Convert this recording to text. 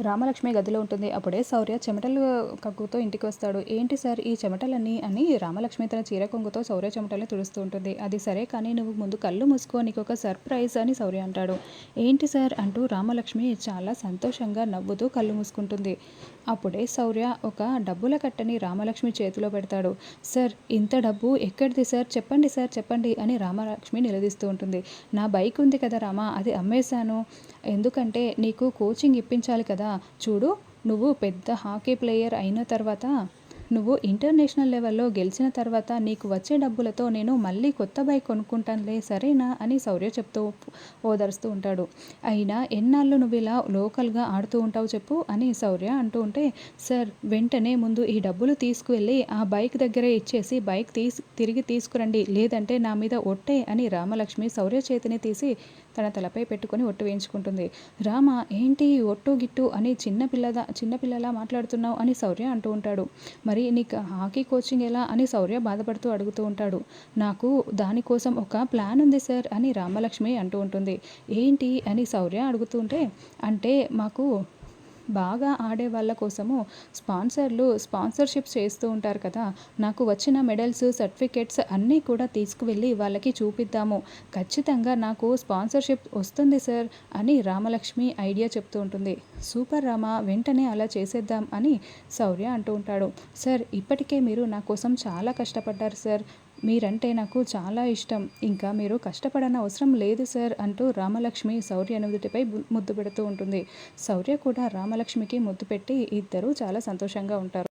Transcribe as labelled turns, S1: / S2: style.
S1: రామలక్ష్మి గదిలో ఉంటుంది. అప్పుడే శౌర్య చెమటలు కక్కుతో ఇంటికి వస్తాడు. ఏంటి సార్ ఈ చెమటలన్నీ అని రామలక్ష్మి తన చీర కొంగుతో శౌర్య చెమటలు తుడుస్తూ ఉంటుంది. అది సరే కానీ నువ్వు ముందు కళ్ళు మూసుకో నీకు ఒక సర్ప్రైజ్ అని శౌర్య అంటాడు. ఏంటి సార్ అంటూ రామలక్ష్మి చాలా సంతోషంగా నవ్వుతూ కళ్ళు మూసుకుంటుంది. అప్పుడే శౌర్య ఒక డబ్బుల కట్టని రామలక్ష్మి చేతిలో పెడతాడు. సార్ ఇంత డబ్బు ఎక్కడిది సార్? చెప్పండి సార్ చెప్పండి అని రామలక్ష్మి నిలదీస్తూ ఉంటుంది. నా బైక్ ఉంది కదా రామా అది అమ్మేశాను. ఎందుకంటే నీకు కోచింగ్ ఇప్పించాలి కదా చూడు నువ్వు పెద్ద హాకీ ప్లేయర్ అయిన తర్వాత నువ్వు ఇంటర్నేషనల్ లెవెల్లో గెలిచిన తర్వాత నీకు వచ్చే డబ్బులతో నేను మళ్ళీ కొత్త బైక్ కొనుక్కుంటానులే సరేనా? అని శౌర్య చెప్తూ ఓదరుస్తూ ఉంటాడు. అయినా ఎన్నాళ్ళు నువ్వు ఇలా లోకల్గా ఆడుతూ ఉంటావు చెప్పు అని శౌర్య అంటూ ఉంటే సార్ వెంటనే ముందు ఈ డబ్బులు తీసుకువెళ్ళి ఆ బైక్ దగ్గరే ఇచ్చేసి బైక్ తీసి తిరిగి తీసుకురండి. లేదంటే నా మీద ఒట్టే అని రామలక్ష్మి శౌర్య చేతిని తీసి తన తలపై పెట్టుకొని ఒట్టు వేయించుకుంటుంది. రామ ఏంటి ఒట్టు గిట్టు అని చిన్నపిల్లదా చిన్నపిల్లలా మాట్లాడుతున్నావు అని శౌర్య అంటూ ఉంటాడు. మరి మరి నీకు హాకీ కోచింగ్ ఎలా అని శౌర్య బాధపడుతూ అడుగుతూ ఉంటాడు. నాకు దానికోసం ఒక ప్లాన్ ఉంది సార్ అని రామలక్ష్మి అంటూ ఉంటుంది. ఏంటి అని శౌర్య అడుగుతుంటే అంటే మాకు బాగా ఆడే వాళ్ళ కోసము స్పాన్సర్లు స్పాన్సర్షిప్ చేస్తూ ఉంటారు కదా. నాకు వచ్చిన మెడల్స్ సర్టిఫికేట్స్ అన్నీ కూడా తీసుకువెళ్ళి వాళ్ళకి చూపిద్దాము. ఖచ్చితంగా నాకు స్పాన్సర్షిప్ వస్తుంది సార్ అని రామలక్ష్మి ఐడియా చెప్తూ ఉంటుంది. సూపర్ రామ వెంటనే అలా చేసేద్దాం అని శౌర్య అంటూ ఉంటాడు. సార్ ఇప్పటికే మీరు నా కోసం చాలా కష్టపడ్డారు సార్. మీరంటే నాకు చాలా ఇష్టం. ఇంకా మీరు కష్టపడన అవసరం లేదు సార్ అంటూ రామలక్ష్మి శౌర్య నుదుటిపై ముద్దు పెడుతూ ఉంటుంది. శౌర్య కూడా రామలక్ష్మికి ముద్దు పెట్టి ఇద్దరు చాలా సంతోషంగా ఉంటారు.